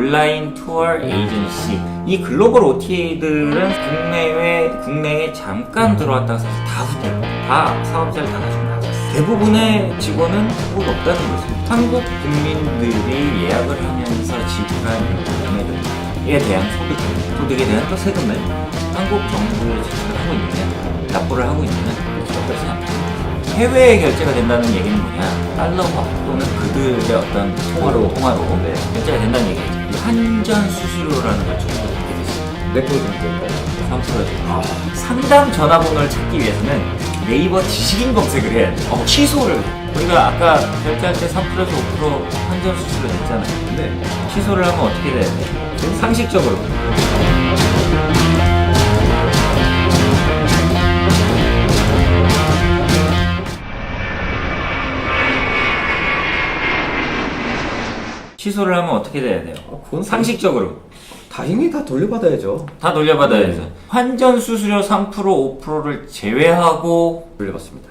온라인 투어 에이전시. 이 글로벌 OTA들은 국내외 국내에 잠깐 들어왔다가 사실 다 후퇴. 다 사업자를 다 가지고 나갔어. 대부분의 직원은 꼭 없다는 거지. 한국 국민들이 예약을 하면서 지불한 금액에 대한 소득, 소득에 대한 또 세금을 한국 정부에 지출을 하고 있느냐, 납부를 하고 있느냐, 그렇지 않다. 해외에 결제가 된다는 얘기는 뭐냐? 달러화 또는 그들의 어떤 통화로 통화로 네. 결제가 된다는 얘기죠. 이 환전 수수료라는 걸 주고 받게 됐습니다. 몇 프로 정도? 3%죠. 상담 전화번호를 찾기 위해서는 네이버 지식인 검색을 해야 돼. 어, 취소를. 우리가 아까 결제할 때 3%에서 5% 환전 수수료 냈잖아요. 네. 취소를 하면 어떻게 돼야 돼? 상식적으로. 취소를 하면 어떻게 돼야 돼요? 어, 그건 상식적으로. 당연히 다 돌려받아야죠. 다 돌려받아야죠. 환전 수수료 3% 5%를 제외하고 돌려받습니다.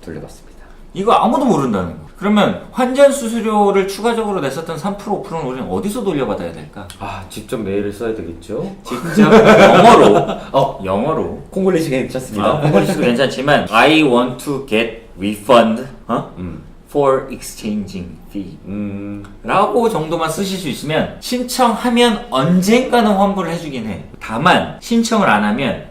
돌려받습니다. 이거 아무도 모른다는 거. 그러면 환전 수수료를 추가적으로 냈었던 3% 5%는 우리는 어디서 돌려받아야 될까? 아, 직접 메일을 써야 되겠죠? 직접 영어로 어, 영어로 콩글리시 괜찮습니다. 아, 콩글리시도 괜찮지만 I want to get refund 어? 음. For exchanging fee 음, 라고 정도만 쓰실 수 있으면 신청하면 언젠가는 환불을 해주긴 해. 다만 신청을 안 하면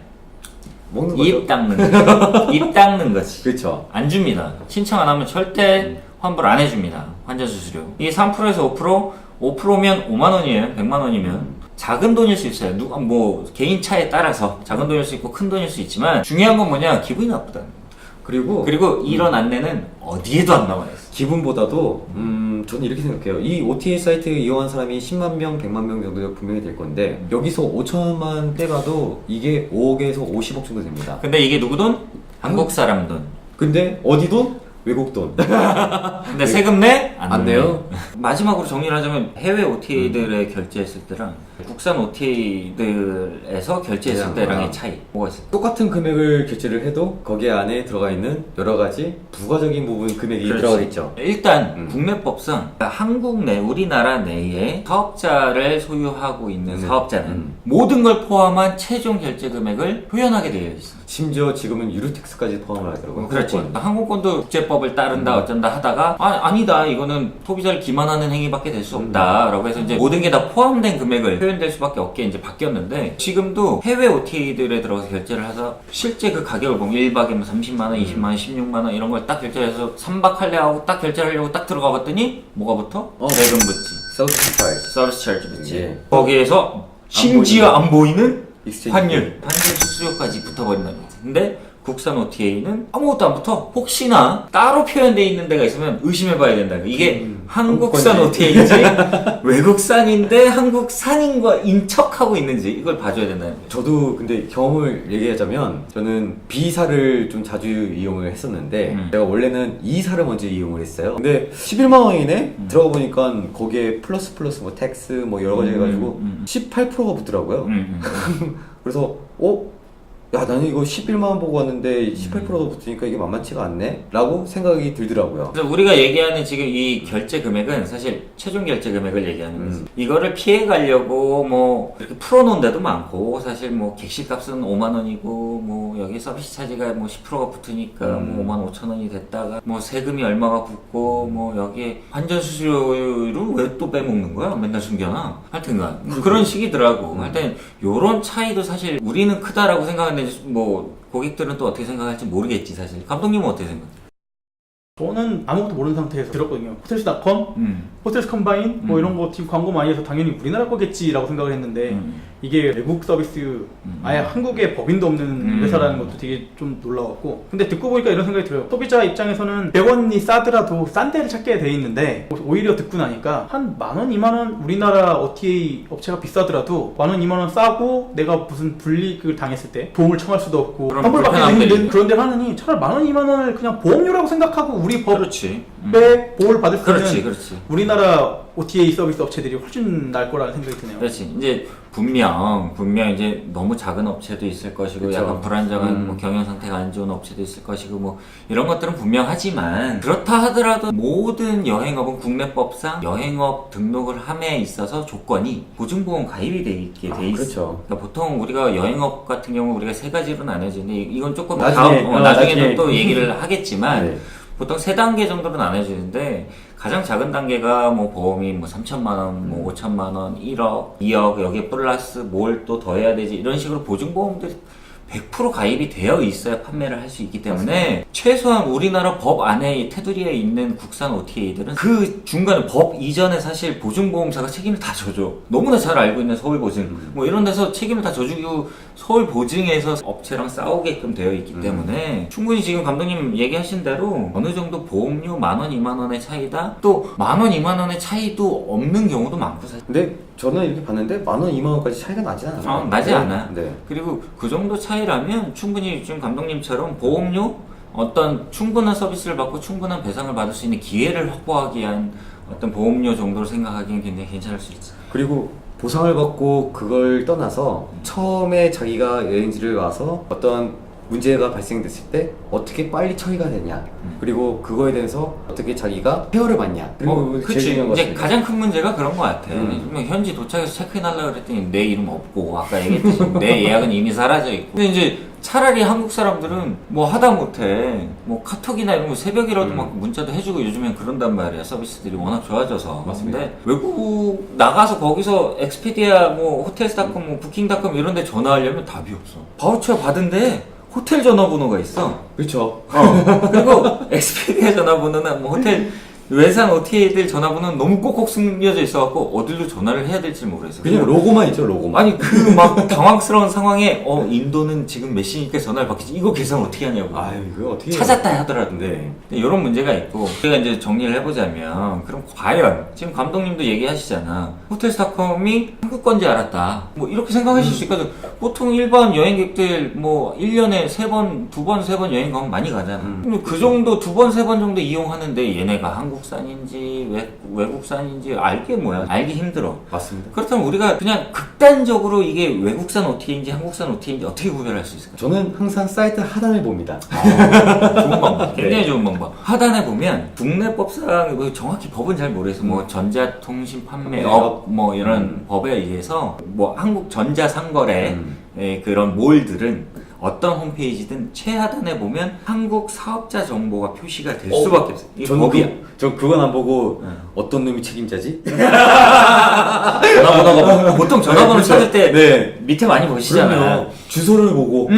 먹는 거죠. 입 닦는 거지. 입 닦는 거지. 그렇죠. 안 줍니다. 신청 안 하면 절대 환불 안 해줍니다. 환전 수수료. 이게 3%에서 5%, 5%면 5만 원이에요. 100만 원이면. 작은 돈일 수 있어요. 누가 뭐 개인 차에 따라서 작은 돈일 수 있고 큰 돈일 수 있지만 중요한 건 뭐냐 기분이 나쁘다는 거. 그리고 그리고 이런 안내는 어디에도 안 나와 있어. 기분보다도 음 저는 이렇게 생각해요. 이 OTA 사이트 이용한 사람이 10만 명, 100만 명 정도 분명히 될 건데 여기서 5천만 떼가도 이게 5억에서 50억 정도 됩니다. 근데 이게 누구 돈? 한국 사람 돈. 근데 어디 돈? 외국 돈. 근데 세금 내? 안 내요? 마지막으로 정리를 하자면 해외 OTA들에 결제했을 때랑 국산 OTA들에서 결제했을 때랑의 아. 차이 뭐가 있어요? 똑같은 금액을 결제를 해도 거기에 안에 들어가 있는 여러 가지 부가적인 부분 금액이 그렇지. 들어가겠죠. 일단 음. 국내법상 한국 내 우리나라 내에 사업자를 소유하고 있는 네. 사업자는 음. 모든 걸 포함한 최종 결제 금액을 표현하게 되어 있어. 심지어 지금은 유류택스까지 포함을 하더라고요. 그렇지. 항공권. 항공권도 국제법을 따른다 음. 어쩐다 하다가 아, 아니다 이거는 소비자를 기만하는 행위밖에 될 수 없다라고 해서 이제 모든 게 다 포함된 금액을 표현 될 수밖에 없게 이제 바뀌었는데 지금도 해외 OTA들에 들어가서 결제를 해서 실제 그 가격을 보면 1박에 뭐 30만 원, 20만 원, 16만 원 이런 걸 딱 결제해서 3박 할래 하고 딱 결제를 하려고 딱 들어가 봤더니 뭐가 붙어? 어. 세금 붙지. 서비스 프라이스. 서비스 차지 붙지. 예. 거기에서 심지어 안 보이는 익스체인지. 환율, 환율 수수료까지 붙어버린다는 거지. 근데 국산 OTA는 아무것도 안 붙어. 혹시나 따로 표현되어 있는 데가 있으면 의심해봐야 된다. 이게 음, 한국산 한국건지. OTA인지 외국산인데 한국산인 거 인척하고 있는지 이걸 봐줘야 된다는 거죠. 저도 근데 경험을 얘기하자면 저는 B사를 좀 자주 이용을 했었는데 음. 제가 원래는 E사를 먼저 이용을 했어요. 근데 11만 원이네 음. 들어가 보니까 거기에 플러스 플러스 뭐 텍스 뭐 여러 가지 음, 해가지고 음, 음. 18%가 붙더라고요. 음, 음. 그래서 어? 야 나는 이거 11만 원 보고 왔는데 음. 18%가 붙으니까 이게 만만치가 않네? 라고 생각이 들더라고요. 그래서 우리가 얘기하는 지금 이 결제 금액은 사실 최종 결제 금액을 얘기하는 거지. 음. 이거를 피해 가려고 뭐 이렇게 풀어놓은 데도 많고 사실 뭐 객실 값은 5만 원이고 뭐 여기 서비스 차지가 뭐 10%가 붙으니까 음. 뭐 5만 5천 원이 됐다가 뭐 세금이 얼마가 붙고 뭐 여기에 환전 수수료를 왜 또 빼먹는 거야? 맨날 숨겨놔. 하여튼간 그런 식이더라고. 하여튼 요런 차이도 사실 우리는 크다라고 생각하는데 뭐 고객들은 또 어떻게 생각할지 모르겠지 사실. 감독님은 어떻게 생각해? 저는 아무것도 모르는 상태에서 들었거든요. 호텔스닷컴, 음. 호텔스 컴바인 뭐 음. 이런 거 지금 광고 많이 해서 당연히 우리나라 거겠지라고 생각을 했는데 음. 이게 외국 서비스 음. 아예 한국에 법인도 없는 음. 회사라는 것도 되게 좀 놀라웠고 근데 듣고 보니까 이런 생각이 들어요 소비자 입장에서는 100원이 싸더라도 싼 데를 찾게 돼 있는데 오히려 듣고 나니까 한 만원, 이만원 우리나라 OTA 업체가 비싸더라도 만원, 이만원 싸고 내가 무슨 불이익을 당했을 때 보험을 청할 수도 없고 불편함들이 힘든 그런 데를 하느니 차라리 만원, 이만원을 그냥 보험료라고 생각하고 우리 법에 그렇지. 음. 보호를 받을 수 그렇지, 있는 그렇지. 우리나라 OTA 서비스 업체들이 훨씬 날 거라는 생각이 드네요. 그렇지. 이제 분명 분명 이제 너무 작은 업체도 있을 것이고 그쵸. 약간 불안정한 음. 뭐 경영 상태가 안 좋은 업체도 있을 것이고 뭐 이런 것들은 분명하지만 그렇다 하더라도 모든 여행업은 국내법상 여행업 등록을 함에 있어서 조건이 보증보험 가입이 돼 있게 돼 있어. 그렇죠. 그러니까 보통 우리가 여행업 같은 경우 우리가 세 가지로 나눠지는데 이건 조금 나중에, 다음 어, 어, 나중에. 또 얘기를 하겠지만 네. 보통 세 단계 정도로 나눠지는데 가장 작은 단계가 뭐 보험이 뭐 3천만 원, 뭐 5천만 원, 1억, 2억 여기에 플러스 뭘 또 더 해야 되지? 이런 식으로 보증보험들이 100% 가입이 되어 있어야 판매를 할 수 있기 때문에 최소한 우리나라 법 안에 이 테두리에 있는 국산 OTA들은 그 중간에 법 이전에 사실 보증보험사가 책임을 다 져줘. 너무나 잘 알고 있는 서울보증. 뭐 이런 데서 책임을 다 져주고 서울보증에서 업체랑 싸우게끔 되어 있기 때문에 충분히 지금 감독님 얘기하신 대로 어느 정도 보험료 만 원, 이만 원의 차이다? 또 만 원, 이만 원의 차이도 없는 경우도 많고 사실. 근데 저는 이렇게 봤는데 만 원, 이만 원까지 차이가 나지 않아요. 어, 나지 않아요. 네. 그리고 그 정도 차이 라면 충분히 지금 감독님처럼 보험료 어떤 충분한 서비스를 받고 충분한 배상을 받을 수 있는 기회를 확보하기 위한 어떤 보험료 정도로 생각하기엔 굉장히 괜찮을 수 있어요. 그리고 보상을 받고 그걸 떠나서 처음에 자기가 여행지를 와서 어떤 문제가 발생됐을 때 어떻게 빨리 처리가 되냐 그리고 그거에 대해서 어떻게 자기가 케어를 받냐 그리고 어, 제일 그치. 중요한 것 이제 같습니다. 가장 큰 문제가 그런 것 같아. 음. 뭐 현지 도착해서 체크인 하려고 그랬더니 내 이름 없고, 아까 얘기했듯이 내 예약은 이미 사라져 있고. 근데 이제 차라리 한국 사람들은 뭐 하다 못해, 뭐 카톡이나 이런 거 새벽이라도 음. 막 문자도 해주고 요즘엔 그런단 말이야. 서비스들이 워낙 좋아져서. 맞습니다. 근데 외국 나가서 거기서 엑스피디아, 뭐 호텔스닷컴, 뭐 부킹닷컴 이런 데 전화하려면 답이 없어. 바우처 받은데 호텔 전화번호가 있어. 그렇죠. 어. 그리고 엑스피디아 전화번호나 뭐 호텔 외산 OTA들 전화번호는 너무 꼭꼭 숨겨져 있어갖고 어디로 전화를 해야 될지 모르겠어. 그냥 로고만 있죠 로고만. 아니 그 막 당황스러운 상황에 어 인도는 지금 몇 시니까 전화를 받겠지 이거 계산 어떻게 하냐고. 아유 이거 어떻게 해요? 찾았다 하더라도 네. 이런 문제가 있고 우리가 이제 정리를 해보자면 그럼 과연 지금 감독님도 얘기하시잖아 호텔스닷컴이 한국 건지 알았다 뭐 이렇게 생각하실 수 있거든 보통 일반 여행객들 뭐 1년에 세 번, 두 번, 세 번 여행 가면 많이 가잖아 음. 근데 그 정도 두 번, 세 번 정도 이용하는데 얘네가 한국 산인지 외, 외국산인지 알게 뭐야 알기 힘들어 맞습니다. 그렇다면 우리가 그냥 극단적으로 이게 외국산 OTA인지 한국산 OTA인지 어떻게 구별할 수 있을까? 저는 항상 사이트 하단을 봅니다. 좋은 방법. 굉장히 네. 좋은 방법. 하단에 보면 국내법상 뭐 정확히 법은 잘 모르겠어. 뭐 전자통신 판매업 뭐 이런 법에 의해서 뭐 한국 전자상거래 음. 의 그런 몰들은 어떤 홈페이지든 최하단에 보면 한국 사업자 정보가 표시가 될 수밖에 없어요. 이 법이야. 그, 저 그건 안 보고 네. 어떤 놈이 책임자지? 전화번호가 보통 전화번호 네, 찾을 때 네. 밑에 많이 보시잖아요. 그럼요. 주소를 보고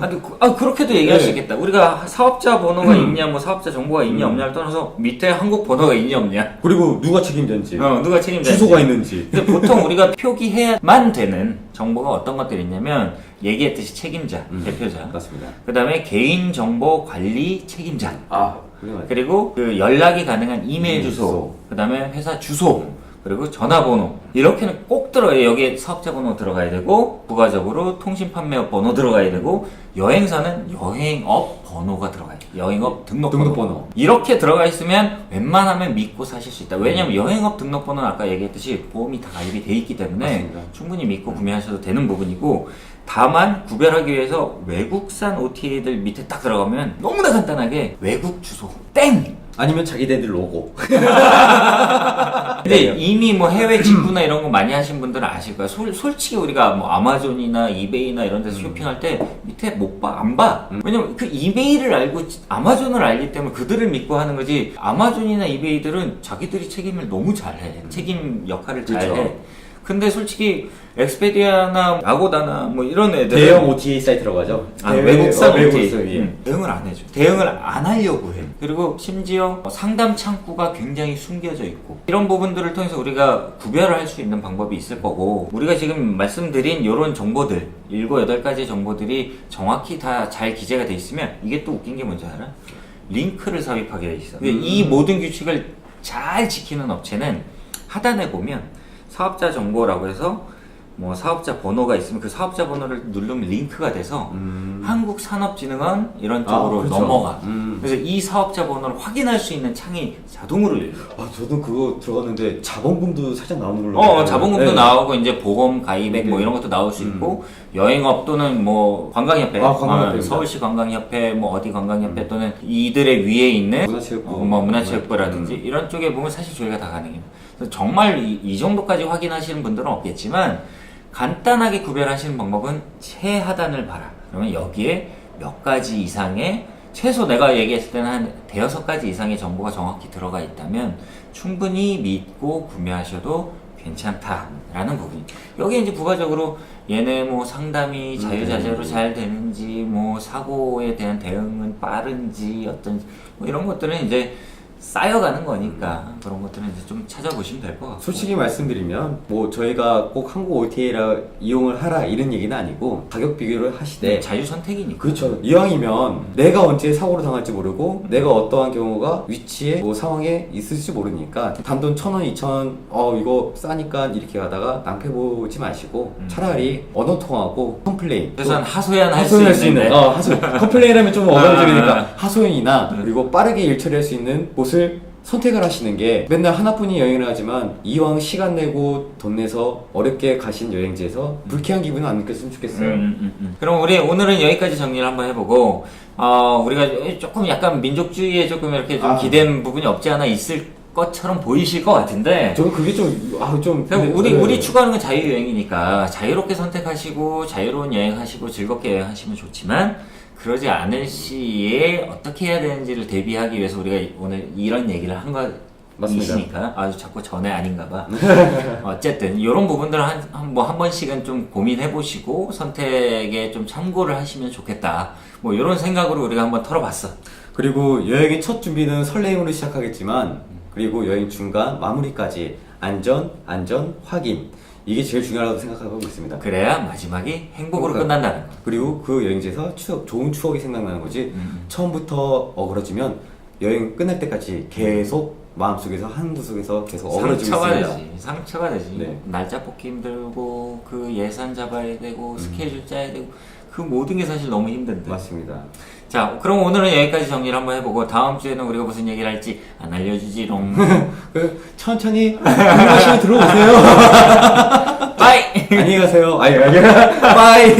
아, 그, 아, 그렇게도 얘기할 수 네. 있겠다. 우리가 사업자 번호가 있냐, 뭐 사업자 정보가 있냐, 없냐를 떠나서 밑에 한국 번호가 있냐, 없냐. 그리고 누가 책임자인지 어, 누가 책임자? 주소가 있는지 근데 보통 우리가 표기해야만 되는 정보가 어떤 것들이 있냐면 얘기했듯이 책임자, 음. 대표자. 맞습니다. 그 다음에 개인정보 관리 책임자. 아 맞아요. 그리고 그 연락이 가능한 이메일 주소, 주소. 그 다음에 회사 주소, 그리고 전화번호. 이렇게는 꼭 들어가요. 여기에 사업자 번호 들어가야 되고, 부가적으로 통신 판매업 번호 들어가야 되고, 여행사는 여행업 번호가 들어가요. 여행업 등록번호. 등록번호. 이렇게 들어가 있으면 웬만하면 믿고 사실 수 있다. 왜냐면 여행업 등록번호는 아까 얘기했듯이 보험이 다 가입이 돼 있기 때문에 맞습니다. 충분히 믿고 구매하셔도 되는 부분이고, 다만 구별하기 위해서 외국산 OTA들 밑에 딱 들어가면 너무나 간단하게 외국 주소 땡 아니면 자기네들 로고 근데 이미 뭐 해외 직구나 이런 거 많이 하신 분들은 아실 거야. 솔, 솔직히 우리가 뭐 아마존이나 이베이나 이런 데서 쇼핑할 때 밑에 못 봐, 안 봐. 왜냐면 그 이베이를 알고 아마존을 알기 때문에 그들을 믿고 하는 거지. 아마존이나 이베이들은 자기들이 책임을 너무 잘해. 책임 역할을 잘해. 그렇죠. 근데 솔직히 엑스페디아나 아고다나 뭐 이런 애들 대형 OTA 사이트라고 하죠. 아, 대회- 외국산 어, OTA. 외국산 예. 음, 대응을 안 해줘. 대응을 안 하려고 해. 그리고 심지어 상담 창구가 굉장히 숨겨져 있고 이런 부분들을 통해서 우리가 구별을 할 수 있는 방법이 있을 거고 우리가 지금 말씀드린 이런 정보들 일곱 여덟 가지 정보들이 정확히 다 잘 기재가 돼 있으면 이게 또 웃긴 게 뭔지 알아? 링크를 삽입하게 돼 있어. 근데 이 모든 규칙을 잘 지키는 업체는 하단에 보면 사업자 정보라고 해서 뭐 사업자 번호가 있으면 그 사업자 번호를 누르면 링크가 돼서 음. 한국산업진흥원 이런 아, 쪽으로 그렇죠. 넘어가. 음. 그래서 이 사업자 번호를 확인할 수 있는 창이 자동으로 열려. 아 저도 그거 들어갔는데 자본금도 살짝 나오는 걸로. 어, 알고 자본금도 네. 나오고 이제 보험 가입액 뭐 네. 이런 것도 나올 수 음. 있고 여행업 또는 뭐 관광협회, 아, 관광협회입니다. 음. 어, 서울시 관광협회 뭐 어디 관광협회 또는 이들의 위에 있는 문화체육부. 어, 뭐 문화체육부라든지 음. 이런 쪽에 보면 사실 조회가 다 가능해요. 정말 이, 이 정도까지 확인하시는 분들은 없겠지만 간단하게 구별하시는 방법은 최하단을 봐라. 그러면 여기에 몇 가지 이상의 최소 내가 얘기했을 때는 한 대여섯 가지 이상의 정보가 정확히 들어가 있다면 충분히 믿고 구매하셔도 괜찮다라는 부분. 여기에 이제 부가적으로 얘네 뭐 상담이 자유자재로 잘 되는지 뭐 사고에 대한 대응은 빠른지 어떤 뭐 이런 것들은 이제 쌓여가는 거니까 그런 것들은 이제 좀 찾아보시면 될 것 같고. 솔직히 말씀드리면 뭐 저희가 꼭 한국 OTA라 이용을 하라 이런 얘기는 아니고 가격 비교를 하시되 자유 선택이니까. 그렇죠. 이왕이면 내가 언제 사고를 당할지 모르고 내가 어떠한 경우가 위치에 뭐 상황에 있을지 모르니까 단돈 천 원, 이천 원, 어 이거 싸니까 이렇게 가다가 낭패 보지 마시고 음. 차라리 언어 통하고 컴플레인 최소한 하소연 할 수 하소연할 수 있는 있는데 어 하소 컴플레인하면 좀 어감적이니까 아. 하소연이나 그리고 빠르게 일 처리할 수 있는 곳을 선택을 하시는 게 맨날 하나뿐이 여행을 하지만 이왕 시간 내고 돈 내서 어렵게 가신 여행지에서 불쾌한 기분은 안 느꼈으면 좋겠어요. 음, 음, 음. 그럼 우리 오늘은 여기까지 정리를 한번 해보고 어, 우리가 조금 약간 민족주의에 조금 이렇게 좀 아. 기댄 부분이 없지 않아 있을 것처럼 보이실 것 같은데 저는 그게 좀, 아, 좀. 그냥 근데- 우리 네. 우리 추구하는 건 자유 여행이니까 자유롭게 선택하시고 자유로운 여행하시고 즐겁게 여행하시면 좋지만 그러지 않을 시에 어떻게 해야 되는지를 대비하기 위해서 우리가 오늘 이런 얘기를 한 맞습니다. 것이니까 아주 자꾸 전에 아닌가 봐. 어쨌든 이런 부분들을 한뭐 한 번씩은 좀 고민해 보시고 선택에 좀 참고를 하시면 좋겠다. 뭐 이런 생각으로 우리가 한번 털어봤어. 그리고 여행의 첫 준비는 설레임으로 시작하겠지만, 그리고 여행 중간 마무리까지 안전, 안전, 확인. 이게 제일 중요하다고 생각하고 있습니다. 그래야 마지막이 행복으로 그러니까. 끝난다는 거. 그리고 그 여행지에서 추억, 좋은 추억이 생각나는 거지. 음. 처음부터 어그러지면 여행 끝날 때까지 계속 마음속에서 한 구석에서 계속 어그러지고 상처가 있습니다. 되지. 상처가 되지. 네. 날짜 뽑기 힘들고 그 예산 잡아야 음. 되고 스케줄 짜야 되고 그 모든 게 사실 너무 힘든데. 맞습니다. 자, 그럼 오늘은 여기까지 정리를 한번 해보고 다음 주에는 우리가 무슨 얘기를 할지 안 알려주지롱. 그, 천천히 궁금하시면 들어오세요. 바이. 안녕히 가세요. 아니, 아니, 빠이.